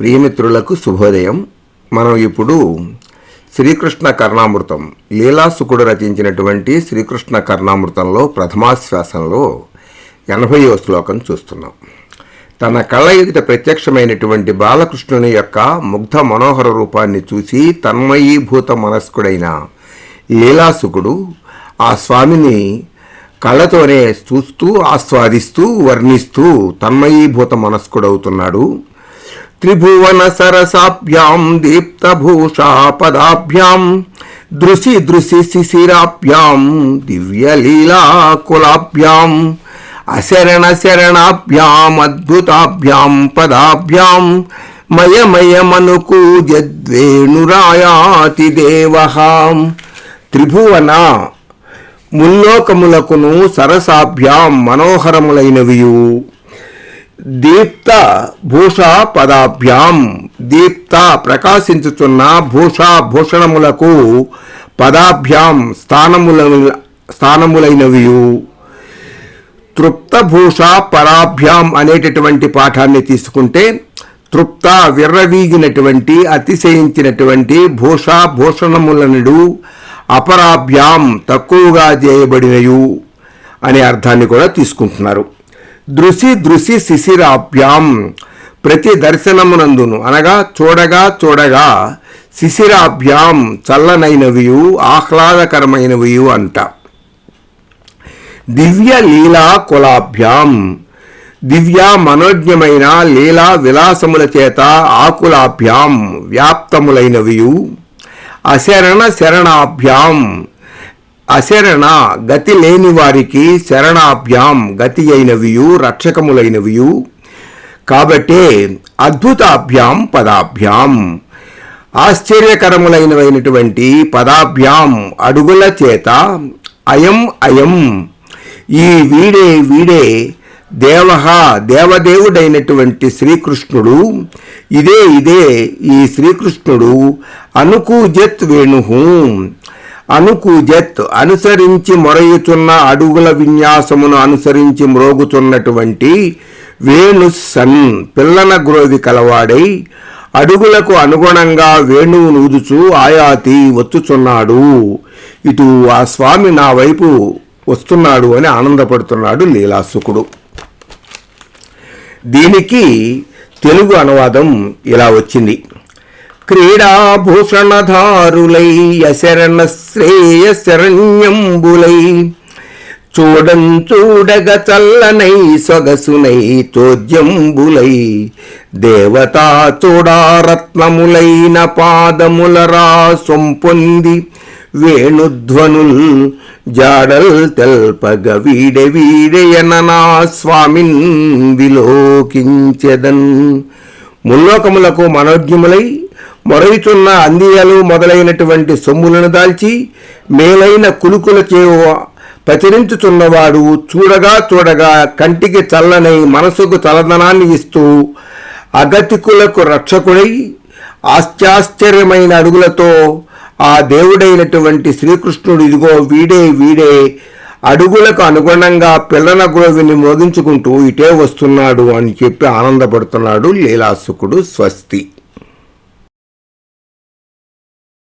ప్రియమిత్రులకు శుభోదయం. మనం ఇప్పుడు శ్రీకృష్ణ కర్ణామృతం లీలాసుకుడు రచించినటువంటి శ్రీకృష్ణ కర్ణామృతంలో ప్రథమాశ్వాసంలో ఎనభైవ శ్లోకం చూస్తున్నాం. తన కళ్ళ ఎదుట ప్రత్యక్షమైనటువంటి బాలకృష్ణుని యొక్క ముగ్ధ మనోహర రూపాన్ని చూసి తన్మయీభూత మనస్కుడైన లీలాసుకుడు ఆ స్వామిని కళ్ళతోనే చూస్తూ ఆస్వాదిస్తూ వర్ణిస్తూ తన్మయీభూత మనస్కుడవుతున్నాడు. త్రిభువన సరసాభ్యాం దీప్తభూషా పదాభ్యాం దృశి దృశి శిశిరాభ్యాం దివ్యలీలాకులాభ్యాం అశరణ శరణాభ్యాం అద్భుతాభ్యాం పదాభ్యాం మయమయమనుకు జద్వేణురాయాతి త్రిభువన ముల్లోకములకును సరసాభ్యాం మనోహరములైనవియు. దీప్త భూషా పదాభ్యాం. దీప్త ప్రకాశించుతున్న భూషా భూషణములకు పదాభ్యాం స్థానముల స్థానములైనవి తృప్త భూషా పరాభ్యాం అనేటటువంటి పాఠాన్ని తీసుకుంటే తృప్త విర్రవీగినటువంటి అతిశయించినటువంటి భూషా భూషణములనుడు అపరాభ్యాం తక్కువగా చేయబడినయు అనే అర్థాన్ని కూడా తీసుకుంటున్నారు. దృశి దృశి శిశిరాభ్యాం ప్రతి దర్శనమునందును. అనగా చూడగా చూడగా శిశిరాభ్యాం చల్లనైనవియు ఆహ్లాదకరమైనవియు అంట. దివ్య లీలా కులాభ్యాం దివ్య మనోజ్ఞమైన లీలా విలాసముల చేత ఆకులాభ్యాం వ్యాప్తములైనవియు. అశరణ శరణాభ్యాం అశరణ గతి లేని వారికి శరణాభ్యాం గతి అయినవియు రక్షకములైనవియు. కాబట్టే అద్భుతాభ్యాం పదాభ్యాం. ఆశ్చర్యకరములైనవైనటువంటి పదాభ్యాం అడుగుల చేత అయం అయం. ఈ వీడే వీడే దేవ దేవదేవుడైనటువంటి శ్రీకృష్ణుడు. ఇదే ఇదే ఈ శ్రీకృష్ణుడు అనుకూజత్ వేణు అనుకూజత్ అనుసరించి మొరయుచున్న అడుగుల విన్యాసమును అనుసరించి మ్రోగుచున్నటువంటి వేణు సన్ పిల్లన గ్రోవి కలవాడై అడుగులకు అనుగుణంగా వేణువు నూదుచు ఆయాతి వచ్చుచున్నాడు ఇటు ఆ స్వామి నా వైపు వస్తున్నాడు అని ఆనందపడుతున్నాడు లీలాసుకుడు. దీనికి తెలుగు అనువాదం ఇలా వచ్చింది. క్రీడాభూషణధారులై యశరణ శ్రేయశరణ్యంబులై. చూడం చూడగ చల్లనై సొగసునై చోద్యంబులై దేవతా చూడారత్నములైన పాదములరా సొంపొంది. వేణుధ్వనుల్ జాడల్ తెల్పగ వీడె వీడెయననా స్వామిన్ విలోకించెదన్. ముల్లోకములకు మనోజ్ఞములై మొరయుచున్న అందియలు మొదలైనటువంటి సొమ్ములను దాల్చి మేలైన కులుకుల చేవ పచరించుచున్నవాడు చూడగా చూడగా కంటికి చల్లనై మనసుకు చలదనాన్ని ఇస్తూ అగతికులకు రక్షకుడై ఆశ్చాశ్చర్యమైన అడుగులతో ఆ దేవుడైనటువంటి శ్రీకృష్ణుడు ఇదిగో వీడే వీడే అడుగులకు అనుగుణంగా పిల్లన గ్రోవిని మోగించుకుంటూ ఇటే వస్తున్నాడు అని చెప్పి ఆనందపడుతున్నాడు లీలాసుకుడు స్వస్తి.